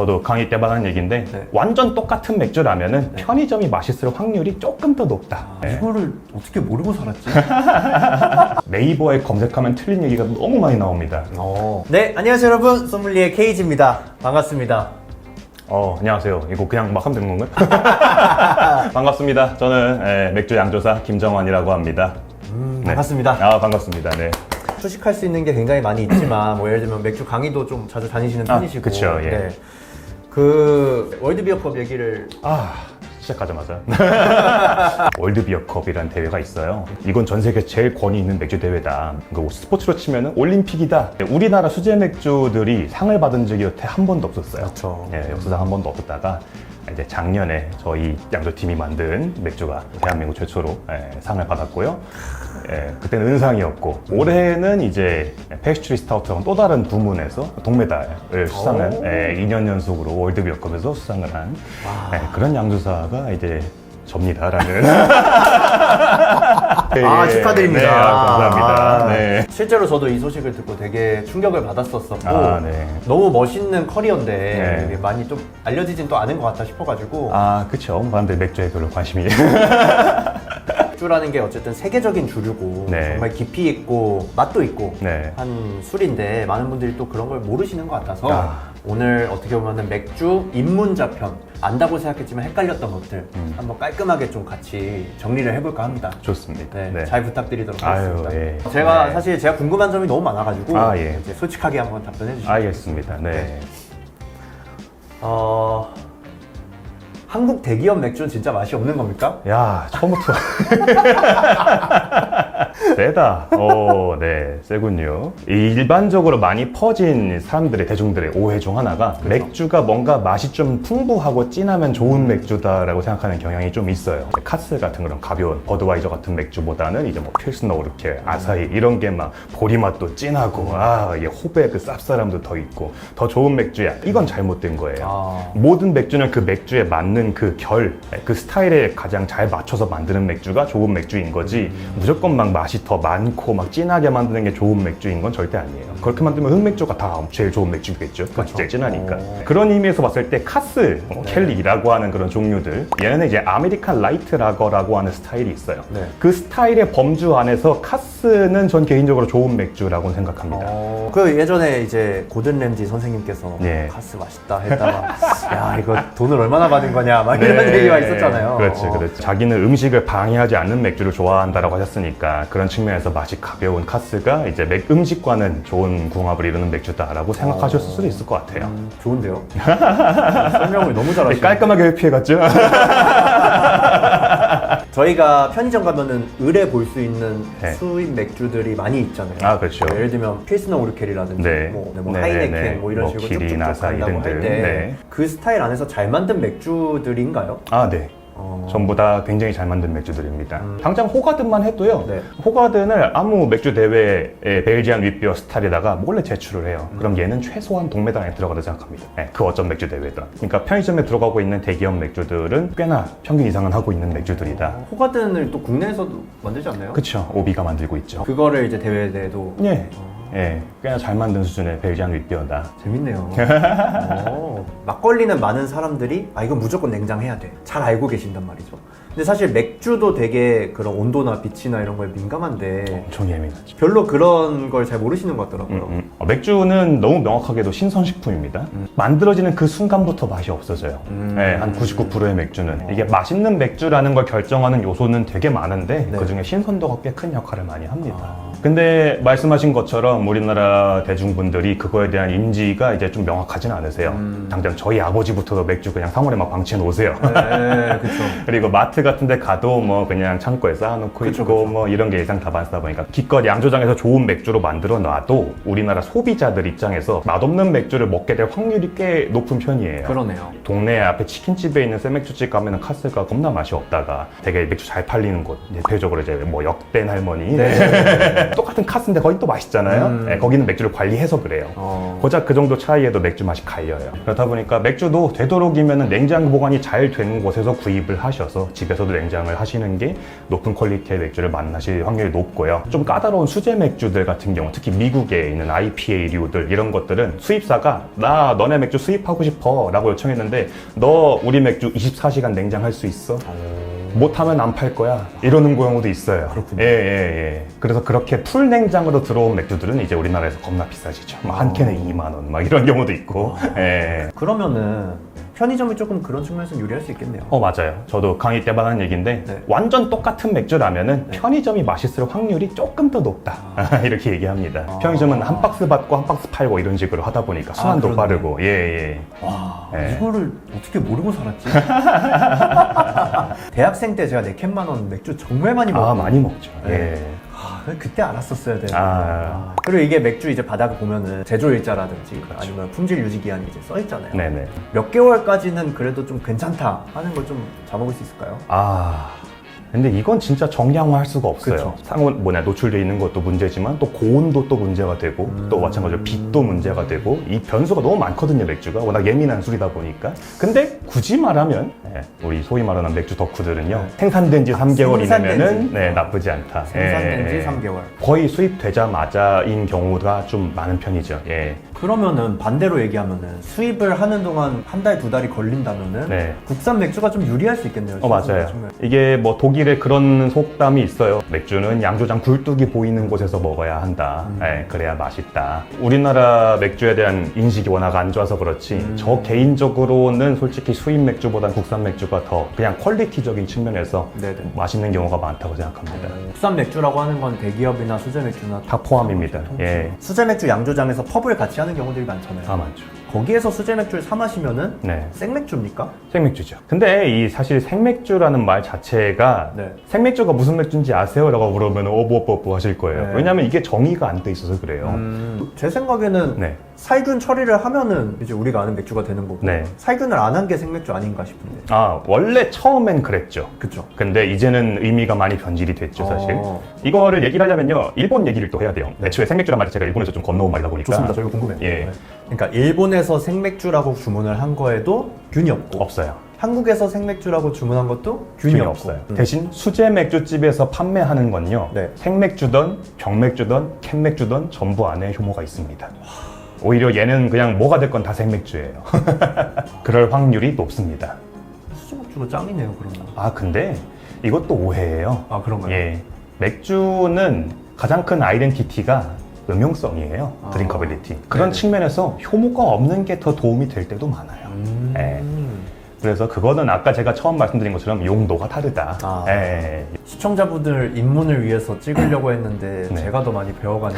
저도 강의 때 받은 얘기인데 네. 완전 똑같은 맥주라면은 네. 편의점이 맛있을 확률이 조금 더 높다. 아, 네. 이거를 어떻게 모르고 살았지? 네이버에 검색하면 틀린 얘기가 너무 많이 나옵니다. 어. 네, 안녕하세요 여러분. 소믈리에 케이지입니다. 반갑습니다. 어, 안녕하세요. 이거 그냥 막 하면 되는 건가요? 반갑습니다. 저는 예, 맥주 양조사 김정환이라고 합니다. 음, 네. 반갑습니다. 아, 반갑습니다. 네. 소식할 수 있는 게 굉장히 많이 있지만 뭐 예를 들면 맥주 강의도 좀 자주 다니시는 아, 편이시고 그쵸, 예. 그 월드비어컵 얘기를 아 시작하자마자 월드비어컵이라는 대회가 있어요. 이건 전 세계 제일 권위 있는 맥주 대회다. 그 스포츠로 치면 올림픽이다. 우리나라 수제 맥주들이 상을 받은 적이 여태 한 번도 없었어요. 그렇죠. 예, 역사상 한 번도 없었다가 이제 작년에 저희 양조팀이 만든 맥주가 대한민국 최초로 예, 상을 받았고요. 예, 그때는 은상이었고 올해는 이제 페스츄리 스타우트라는 또 다른 부문에서 동메달을 수상한 오. 예, 2년 연속으로 월드비어컵에서 수상을 한 와. 예, 그런 양조사가 이제 접니다라는 아 예, 축하드립니다. 네, 아, 감사합니다. 아, 네. 실제로 저도 이 소식을 듣고 되게 충격을 받았었었고 아, 네. 너무 멋있는 커리어인데 네. 많이 좀 알려지진 또 않은 것 같다 싶어가지고 아, 그쵸. 사람들 맥주에 별로 관심이. 맥주라는 게 어쨌든 세계적인 주류고 네. 정말 깊이 있고 맛도 있고 네. 한 술인데 많은 분들이 또 그런 걸 모르시는 것 같아서 아. 오늘 어떻게 보면 맥주 입문자 편 안다고 생각했지만 헷갈렸던 것들 음. 한번 깔끔하게 좀 같이 정리를 해볼까 합니다. 좋습니다. 네, 네. 잘 부탁드리도록 아유, 하겠습니다. 예. 제가 네. 사실 제가 궁금한 점이 너무 많아가지고 아, 예. 이제 솔직하게 한번 답변해 주시죠. 알겠습니다. 네. 네. 어, 한국 대기업 맥주는 진짜 맛이 없는 겁니까? 야, 처음부터. 세다. 오, 네, 세군요. 이 일반적으로 많이 퍼진 사람들의, 대중들의 오해 중 하나가 그렇죠. 맥주가 뭔가 맛이 좀 풍부하고 진하면 좋은 맥주다라고 생각하는 경향이 좀 있어요. 카스 같은 그런 가벼운 버드와이저 같은 맥주보다는 이제 뭐 필스너 이렇게 아사히 이런 게 막 보리맛도 진하고 아, 이 호배 그 쌉싸름도 더 있고 더 좋은 맥주야. 이건 잘못된 거예요. 아. 모든 맥주는 그 맥주에 맞는 그 결, 그 스타일에 가장 잘 맞춰서 만드는 맥주가 좋은 맥주인 거지 무조건 막 맛이 더 많고 막 진하게 만드는 게 좋은 맥주인 건 절대 아니에요. 그렇게 만들면 흑맥주가 다 제일 좋은 맥주겠죠. 맛이 제일 진하니까. 오. 그런 의미에서 봤을 때 카스, 뭐 네. 켈리라고 하는 그런 종류들 얘네는 이제 아메리칸 라이트 라거라고 하는 스타일이 있어요. 네. 그 스타일의 범주 안에서 카스는 전 개인적으로 좋은 맥주라고 생각합니다. 어, 그 예전에 이제 고든 램지 선생님께서 네. 카스 맛있다 했다가 야 이거 돈을 얼마나 받은 거냐 막 이런 네. 얘기가 있었잖아요. 그렇지, 어. 그렇지. 자기는 음식을 방해하지 않는 맥주를 좋아한다라고 하셨으니까 그런 측면에서 맛이 가벼운 카스가 이제 맥 음식과는 좋은 궁합을 이루는 맥주다라고 생각하셨을 수도 있을 것 같아요. 음, 좋은데요? 설명을 너무 잘하시네요. 깔끔하게 회피해갔죠? 저희가 편의점 가면은 을에 볼 수 있는 네. 수입 맥주들이 많이 있잖아요. 아, 그렇죠. 뭐 예를 들면 필스너 오르켈이라든지 네. 뭐, 네, 뭐 네, 하이네켄 네, 네. 뭐 이런 뭐 식으로 기린, 쭉쭉쭉 아사 간다고 이름들. 할때 네. 그 스타일 안에서 잘 만든 맥주들인가요? 아, 네. 어. 전부 다 굉장히 잘 만든 맥주들입니다. 음. 당장 호가든만 해도요. 네. 호가든을 아무 맥주 대회에 벨지안 윗비어 스타일에다가 몰래 제출을 해요. 음. 그럼 얘는 최소한 동메달 안에 들어가다 생각합니다. 네, 그 어떤 맥주 대회든. 그러니까 편의점에 들어가고 있는 대기업 맥주들은 꽤나 평균 이상은 하고 있는 맥주들이다. 호가든을 또 국내에서도 만들지 않나요? 그쵸. 오비가 만들고 있죠. 그거를 이제 대회에도 예. 예. 꽤나 잘 만든 수준의 벨지안 윗비어다. 재밌네요. 어, 막걸리는 많은 사람들이 아 이건 무조건 냉장해야 돼. 잘 알고 계신단 말이죠. 근데 사실 맥주도 되게 그런 온도나 빛이나 이런 거에 민감한데 엄청 예민하죠. 별로 그런 걸 잘 모르시는 것 같더라고요. 음, 음. 어, 맥주는 너무 명확하게도 신선식품입니다. 만들어지는 그 순간부터 맛이 없어져요. 음. 네, 한 99%의 맥주는. 이게 맛있는 맥주라는 걸 결정하는 요소는 되게 많은데 네. 그 중에 신선도가 꽤 큰 역할을 많이 합니다. 아. 근데 말씀하신 것처럼 우리나라 대중분들이 그거에 대한 인지가 이제 좀 명확하진 않으세요. 음. 당장 저희 아버지부터도 맥주 그냥 상온에 막 방치해 놓으세요. 네. 그리고 마트 같은 데 가도 뭐 그냥 창고에 쌓아놓고 그쵸, 있고 그쵸. 뭐 이런 게 일상 다반사다 보니까 기껏 양조장에서 좋은 맥주로 만들어 놔도 우리나라 소비자들 입장에서 맛없는 맥주를 먹게 될 확률이 꽤 높은 편이에요. 그러네요. 동네 앞에 치킨집에 있는 쇠맥주집 가면은 카스가 겁나 맛이 없다가 되게 맥주 잘 팔리는 곳 대표적으로 이제 뭐 역된 할머니 네. 똑같은 카스인데 거기 또 맛있잖아요. 음. 예, 거기는 맥주를 관리해서 그래요. 어. 고작 그 정도 차이에도 맥주 맛이 갈려요. 그렇다 보니까 맥주도 되도록이면 냉장 보관이 잘 된 곳에서 구입을 하셔서 집 에서도 냉장을 하시는 게 높은 퀄리티의 맥주를 만나실 확률이 높고요. 좀 까다로운 수제 맥주들 같은 경우, 특히 미국에 있는 IPA류들 이런 것들은 수입사가 나 너네 맥주 수입하고 싶어 라고 요청했는데 너 우리 맥주 24시간 냉장할 수 있어? 못하면 안 팔 거야. 이러는 경우도 있어요. 그렇군요. 예, 예, 예. 그래서 그렇게 풀 냉장으로 들어온 맥주들은 이제 우리나라에서 겁나 비싸지죠. 막 한 캔에 2만 원, 막 이런 경우도 있고. 예. 그러면은 편의점이 조금 그런 측면에서 유리할 수 있겠네요. 어, 맞아요. 저도 강의 때마다 하는 얘기인데, 네. 완전 똑같은 맥주라면은 네. 편의점이 맛있을 확률이 조금 더 높다. 이렇게 얘기합니다. 아. 편의점은 한 박스 받고 한 박스 팔고 이런 식으로 하다 보니까 순환도 그러네. 빠르고, 예, 예. 와 네. 이거를 어떻게 모르고 살았지? 대학생 때 제가 네 캔만 원 맥주 정말 많이 먹었어요. 아, 많이 먹죠. 네. 예. 아, 그때 알았었어야 되는데. 아. 아. 그리고 이게 맥주 이제 바닥을 보면은 제조 일자라든지 아니면 품질 유지 기한이 이제 써 있잖아요. 네네. 몇 개월까지는 그래도 좀 괜찮다 하는 걸 좀 잡아볼 수 있을까요? 아. 근데 이건 진짜 정량화할 수가 없어요. 그쵸. 상온 뭐냐 노출돼 있는 것도 문제지만 또 고온도 또 문제가 되고 음. 또 마찬가지로 빛도 문제가 되고 이 변수가 너무 많거든요 맥주가 워낙 예민한 술이다 보니까. 근데 굳이 말하면 예, 우리 소위 말하는 맥주 덕후들은요 네. 생산된 지 아, 3개월이면은 생산된 지. 네, 나쁘지 않다. 생산된 지 예, 예. 3개월. 거의 수입되자마자인 경우가 좀 많은 편이죠. 예. 그러면은 반대로 얘기하면은 수입을 하는 동안 한 달 두 달이 걸린다면은 네. 국산 맥주가 좀 유리할 수 있겠네요. 어 맞아요. 정말. 이게 뭐 독일 에 그런 속담이 있어요. 맥주는 양조장 굴뚝이 보이는 곳에서 먹어야 한다. 음. 예, 그래야 맛있다. 우리나라 맥주에 대한 인식이 워낙 안 좋아서 그렇지. 음. 저 개인적으로는 솔직히 수입 맥주보단 국산 맥주가 더 그냥 퀄리티적인 측면에서 네네. 맛있는 경우가 많다고 생각합니다. 국산 맥주라고 하는 건 대기업이나 수제 맥주나 다 포함입니다. 예. 수제 맥주 양조장에서 펍을 같이 하는 경우들이 많잖아요. 다 많죠. 거기에서 수제 맥주를 사 마시면은 네. 생맥주입니까? 생맥주죠. 근데 이 사실 생맥주라는 말 자체가 네. 생맥주가 무슨 맥주인지 아세요? 라고 물으면 오버뽀뽀 하실 거예요. 네. 왜냐면 이게 정의가 안 돼 있어서 그래요. 음, 제 생각에는 네. 살균 처리를 하면은 이제 우리가 아는 맥주가 되는 거고 네. 살균을 안 한 게 생맥주 아닌가 싶은데. 아, 원래 처음엔 그랬죠. 그쵸? 근데 이제는 의미가 많이 변질이 됐죠, 사실. 어. 이거를 얘기를 하려면요, 일본 얘기를 또 해야 돼요. 애초에 생맥주란 말이 제가 일본에서 좀 건너온 말이다 보니까. 좋습니다. 저희가 궁금해요. 예. 네. 그러니까 일본에서 생맥주라고 주문을 한 거에도 균이 없고 없어요. 한국에서 생맥주라고 주문한 것도 균이, 균이 없고. 없어요. 음. 대신 수제 맥주집에서 판매하는 건요, 네. 생맥주든 병맥주든 캔맥주든 전부 안에 효모가 있습니다. 오히려 얘는 그냥 뭐가 됐건 다 생맥주예요. 그럴 확률이 높습니다. 수제 맥주가 짱이네요, 그러면. 아, 근데 이것도 오해예요. 아 그런가요? 예. 맥주는 가장 큰 아이덴티티가 음용성이에요. 아. 드링커빌리티. 그런 네네. 측면에서 효모가 없는 게 더 도움이 될 때도 많아요. 음. 예. 그래서 그거는 아까 제가 처음 말씀드린 것처럼 용도가 다르다. 아. 예. 시청자분들 입문을 위해서 찍으려고 했는데 네. 제가 더 많이 배워가는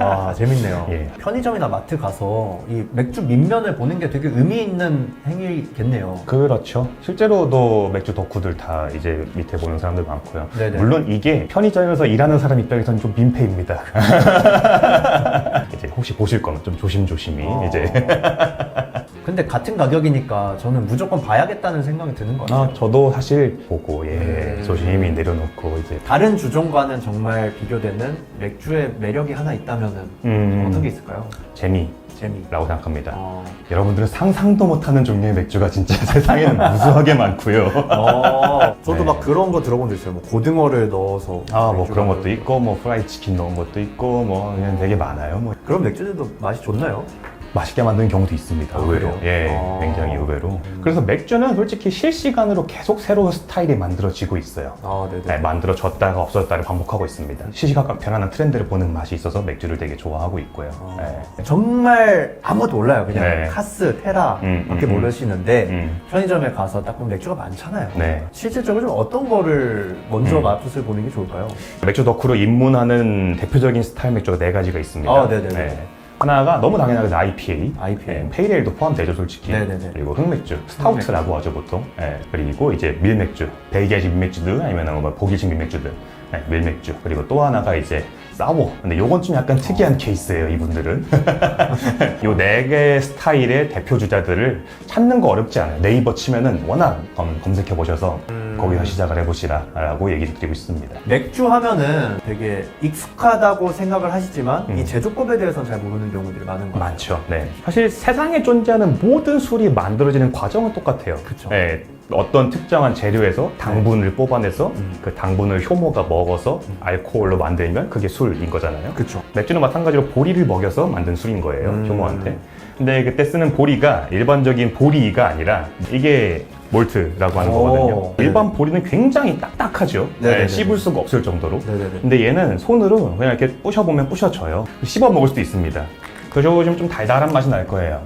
와 재밌네요 예. 편의점이나 마트 가서 이 맥주 밑면을 보는 게 되게 의미 있는 행위겠네요 그렇죠. 실제로도 맥주 덕후들 다 이제 밑에 보는 사람들 많고요. 네네. 물론 이게 편의점에서 일하는 사람 입장에서는 좀 민폐입니다. 이제 혹시 보실 거면 좀 조심조심히 어. 이제. 근데 같은 가격이니까 저는 무조건 봐야겠다는 생각이 드는 것 같아요 아, 저도 사실 보고 예 음. 조심히 내려놓고 이제 다른 주종과는 정말 비교되는 맥주의 매력이 하나 있다면 음. 어떤 게 있을까요? 재미라고 재미 생각합니다. 어. 여러분들은 상상도 못하는 종류의 맥주가 진짜 세상에는 무수하게 많고요. 어, 저도 네. 막 그런 거 들어본 적 있어요. 뭐 고등어를 넣어서. 아 뭐 그런 것도. 있고 뭐 프라이 치킨 넣은 것도 있고 뭐 그냥 되게 많아요. 뭐 그런 맥주들도 맛이 좋나요? 맛있게 만드는 경우도 있습니다. 아, 의외로. 예, 아. 굉장히 의외로. 그래서 맥주는 솔직히 실시간으로 계속 새로운 스타일이 만들어지고 있어요. 아, 네네. 네, 만들어졌다가 없어졌다를 반복하고 있습니다. 시시각각 변하는 트렌드를 보는 맛이 있어서 맥주를 되게 좋아하고 있고요. 어, 네. 정말 아무것도 몰라요. 그냥 네. 카스, 테라 음, 밖에 음, 음. 모르시는데 음. 편의점에 가서 딱 보면 맥주가 많잖아요. 네. 실질적으로 좀 어떤 거를 먼저 음. 맛을 보는 게 좋을까요? 맥주 덕후로 입문하는 대표적인 스타일 맥주가 네 가지가 있습니다. 아, 네네네. 하나가 너무 당연하게 IPA, IPA. 네, 페이레일도 포함되죠, 솔직히. 네네네. 그리고 흑맥주, 스타우트라고 하죠, 보통. 네, 그리고 이제 밀맥주, 벨기아식 밀맥주들, 아니면 뭐 독일식 밀맥주들, 네, 밀맥주. 그리고 또 하나가 이제 싸워. 근데 요건 좀 약간 특이한 케이스예요, 이분들은. 요 네 개 스타일의 대표 주자들을 찾는 거 어렵지 않아요. 네이버 치면은 워낙 검- 검색해 보셔서 거기서 시작을 해보시라라고 얘기를 드리고 있습니다. 맥주 하면은 되게 익숙하다고 생각을 하시지만 음. 이 제조법에 대해서는 잘 모르는 경우들이 많은 것 같아요. 많죠. 네. 사실 세상에 존재하는 모든 술이 만들어지는 과정은 똑같아요. 그쵸. 네. 어떤 특정한 재료에서 당분을 뽑아내서 음. 그 당분을 효모가 먹어서 알코올로 만들면 그게 술인 거잖아요. 그쵸. 맥주는 마찬가지로 보리를 먹여서 만든 술인 거예요, 음. 효모한테. 근데 그때 쓰는 보리가 일반적인 보리가 아니라 이게 몰트라고 하는 오, 거거든요. 네. 일반 보리는 굉장히 딱딱하죠. 네 네네. 네, 씹을 수가 없을 정도로. 네네네. 근데 얘는 손으로 그냥 이렇게 부셔보면 부셔져요. 씹어 먹을 수도 있습니다. 드셔보시면 좀 달달한 맛이 날 거예요.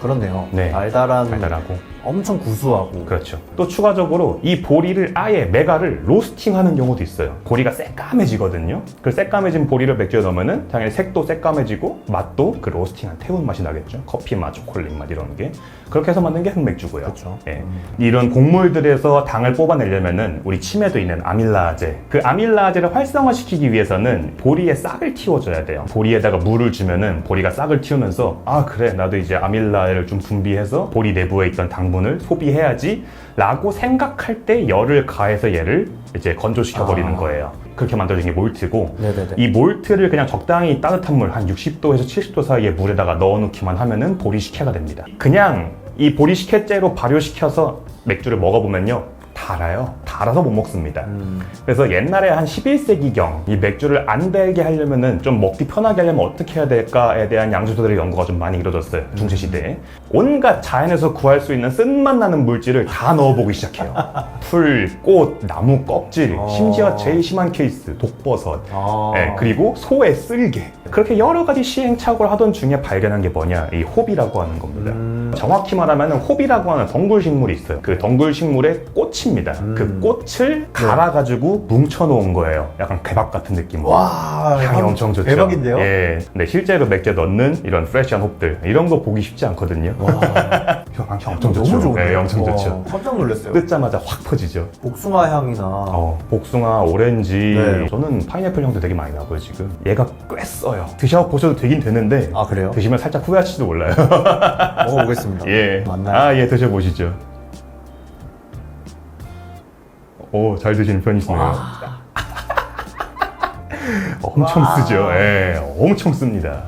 그렇네요. 네. 달달한, 달달하고. 엄청 구수하고. 그렇죠. 또 추가적으로 이 보리를 아예 메가를 로스팅하는 경우도 있어요. 보리가 새까매지거든요. 그 새까매진 보리를 맥주에 넣으면은 당연히 색도 새까매지고 맛도 그 로스팅한 태운 맛이 나겠죠. 커피 맛, 초콜릿 맛 이런 게 그렇게 해서 만든 게 흑맥주고요. 그렇죠. 예. 이런 곡물들에서 당을 뽑아내려면은 우리 침에도 있는 아밀라제. 그 아밀라제를 활성화시키기 위해서는 보리에 싹을 틔워줘야 돼요. 보리에다가 물을 주면은 보리가 싹을 틔우면서 아 그래 나도 이제 아밀라제를 좀 분비해서 보리 내부에 있던 당 분을 소비해야지 라고 생각할 때 열을 가해서 얘를 이제 건조시켜 버리는 아. 거예요. 그렇게 만들어진 게 몰트고 네네네. 이 몰트를 그냥 적당히 따뜻한 물 한 60도에서 70도 사이의 물에다가 넣어놓기만 하면은 보리식혜가 됩니다. 그냥 이 보리식혜째로 발효시켜서 맥주를 먹어보면요 달아요. 달아서 못 먹습니다. 음. 그래서 옛날에 한 11세기경 이 맥주를 안 달게 하려면은 좀 먹기 편하게 하려면 어떻게 해야 될까에 대한 양주들의 연구가 좀 많이 이루어졌어요. 중세 시대에. 온갖 자연에서 구할 수 있는 쓴맛 나는 물질을 다 넣어보기 시작해요. 풀, 꽃, 나무 껍질, 어. 심지어 제일 심한 케이스 독버섯, 아. 예, 그리고 소의 쓸개. 그렇게 여러 가지 시행착오를 하던 중에 발견한 게 뭐냐? 이 호비라고 하는 겁니다. 음. 정확히 말하면 호비라고 하는 덩굴 식물이 있어요. 그 덩굴 식물의 꽃입니다. 음. 그 꽃을 갈아가지고 뭉쳐놓은 거예요. 약간 개박 같은 느낌으로. 와, 향이 향- 엄청 좋죠. 대박인데요? 예. 근데 실제로 맥주에 넣는 이런 프레시한 홉들 이런 거 보기 쉽지 않거든요. 와, 향 엄청 좋죠. 너무 좋은데. 예, 엄청 좋죠. 깜짝 놀랐어요. 뜯자마자 확 퍼지죠. 복숭아 향이나 어, 복숭아, 오렌지. 네. 저는 파인애플 향도 되게 많이 나고요, 지금. 얘가 꽤 써요. 드셔보셔도 되긴 되는데. 아 그래요? 드시면 살짝 후회하실지도 몰라요. 먹어보겠습니다. 예. 맞나요? 아, 예, 드셔보시죠. 오, 잘 드시는 편이시네요. 엄청 와. 쓰죠. 예, 엄청 씁니다.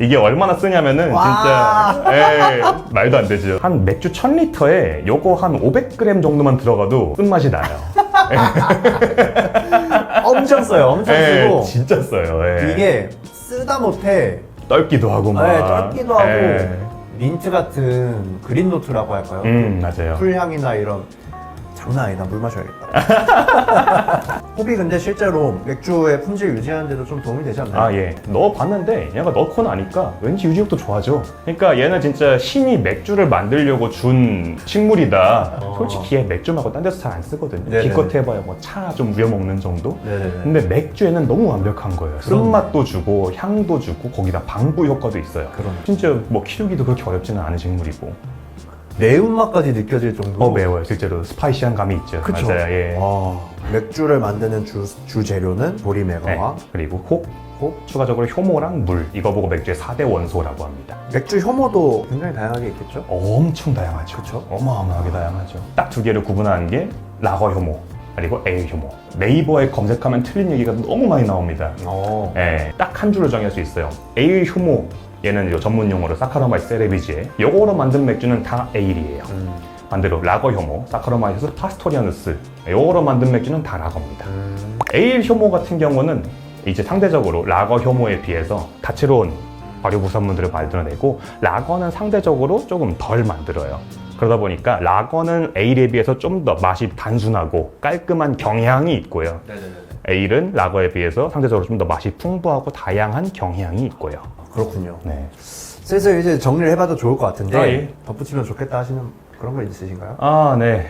이게 얼마나 쓰냐면은 와. 진짜 예, 말도 안 되죠. 한 맥주 1000리터에 요거 한 500g 정도만 들어가도 쓴맛이 나요. 엄청 써요. 엄청 예, 쓰고 진짜 써요. 예. 이게 쓰다 못해 떨기도 하고 막. 네, 짧기도 하고 예. 민트 같은 그린 노트라고 할까요? 음, 맞아요. 풀향이나 이런 장난 아니다. 물 마셔야겠다. 호비 근데 실제로 맥주의 품질 유지하는 데도 좀 도움이 되지 않나요? 아, 예. 넣어봤는데 얘가 넣고 나니까 왠지 유지력도 좋아져. 그러니까 얘는 진짜 신이 맥주를 만들려고 준 식물이다. 어. 솔직히 얘 맥주 말고 딴 데서 잘 안 쓰거든요. 네네네. 기껏 해봐야 뭐 차 좀 우려 먹는 정도? 네네네. 근데 맥주에는 너무 완벽한 거예요. 쓴맛도 주고 향도 주고 거기다 방부 효과도 있어요. 그럼 진짜 뭐 키우기도 그렇게 어렵지는 않은 식물이고. 매운맛까지 느껴질 정도로 어 매워요. 실제로 스파이시한 감이 있죠. 그쵸? 맞아요. 예. 와, 맥주를 만드는 주, 주 재료는 네. 보리매가와 그리고 혹, 혹, 추가적으로 효모랑 물. 이거 보고 맥주의 4대 원소라고 합니다. 맥주 혐오도 굉장히 다양하게 있겠죠? 엄청 다양하죠. 그쵸? 어마어마하게 다양하죠. 딱 두 개를 구분하는 게 라거 효모 그리고 에일 효모. 네이버에 검색하면 틀린 얘기가 너무 많이 나옵니다. 어. 예, 딱 한 줄로 정할 수 있어요. 에일 효모. 얘는 요 전문 용어로 사카로마이스 세레비지에 요거로 만든 맥주는 다 에일이에요. 음. 반대로 라거 효모, 사카로마이스 파스토리아누스 요거로 만든 맥주는 다 라거입니다. 음. 에일 효모 같은 경우는 이제 상대적으로 라거 효모에 비해서 다채로운 발효 부산물들을 만들어내고 라거는 상대적으로 조금 덜 만들어요. 그러다 보니까 라거는 에일에 비해서 좀 더 맛이 단순하고 깔끔한 경향이 있고요. 네네네. 에일은 라거에 비해서 상대적으로 좀 더 맛이 풍부하고 다양한 경향이 있고요. 그렇군요. 네. 슬슬 이제 정리를 해봐도 좋을 것 같은데 아, 예. 덧붙이면 좋겠다 하시는 그런 거 있으신가요? 아, 네.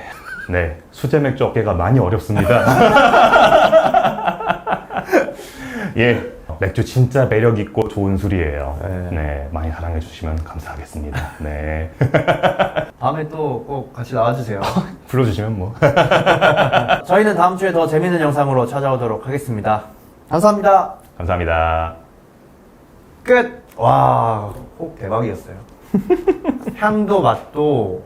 네. 수제 맥주 업계가 많이 어렵습니다. 예. 맥주 진짜 매력 있고 좋은 술이에요. 네. 네, 많이 사랑해 주시면 감사하겠습니다. 네, 다음에 또 꼭 같이 나와주세요. 불러주시면 뭐. 저희는 다음 주에 더 재밌는 영상으로 찾아오도록 하겠습니다. 감사합니다. 감사합니다. 끝! 와, 꼭 대박이었어요. 향도 맛도.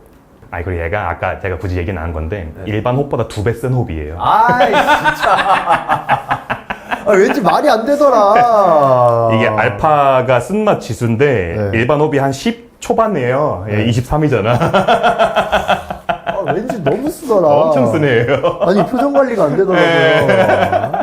아 그리고 얘가 아까 제가 굳이 얘기는 안한 건데 네. 일반 홉보다 두 배 센 홉이에요. 아이, 진짜. 아, 왠지 말이 안 되더라. 이게 알파가 쓴맛 지수인데 네. 일반 홉이 한 10 초반이에요. 네. 23이잖아. 아, 왠지 너무 쓰더라. 엄청 쓰네요. 아니, 표정 관리가 안 되더라고요.